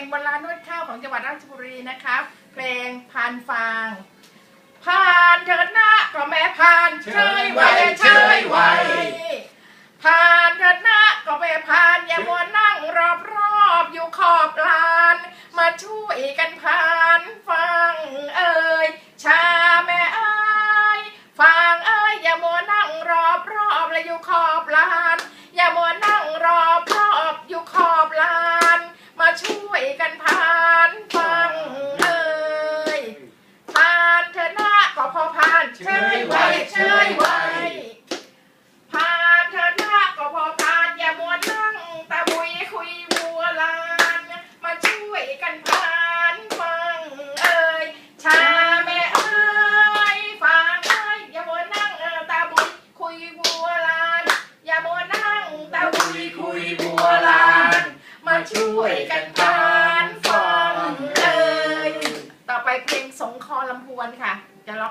งโบรานวดข้าวของจังหวัดราชบุรีนะครับเพลงพานฟางพานเถิดหน้าก็แม่พานเชยไว้เชยไว้พานเถิดหน้าก็แม่พานอย่ามัวนั่งรอบรอบอยู่ขอบลาน มาช่วยกันพานฟังเอ่ยชาแม่เอ้ยฟังเอ้ยอย่ามัวนั่งรอบรอบและอยู่ขอบลาน อย่ามัวนั่งรอบรอบๆอยู่ขอบลาน มาช่วยกันพานฟังเอ่ยพานเธอหน้าก็พอพาน เชยไว้เชยไว้พานเธอหน้าก็พอพานอย่ามัวนั่งตะบุยคุยวัวลานมาช่วยกันพานฟังเอ่ยชาแม่เอ้ยฟังเอ้ยอย่ามัวนั่งเออตาบุยคุยวัวลานอย่ามัวนั่งตาบุยคุยวัวลานมาช่วยกันพานฟังเอ่ยต่อไปเพลงสงคอลำพวนค่ะจะร้อง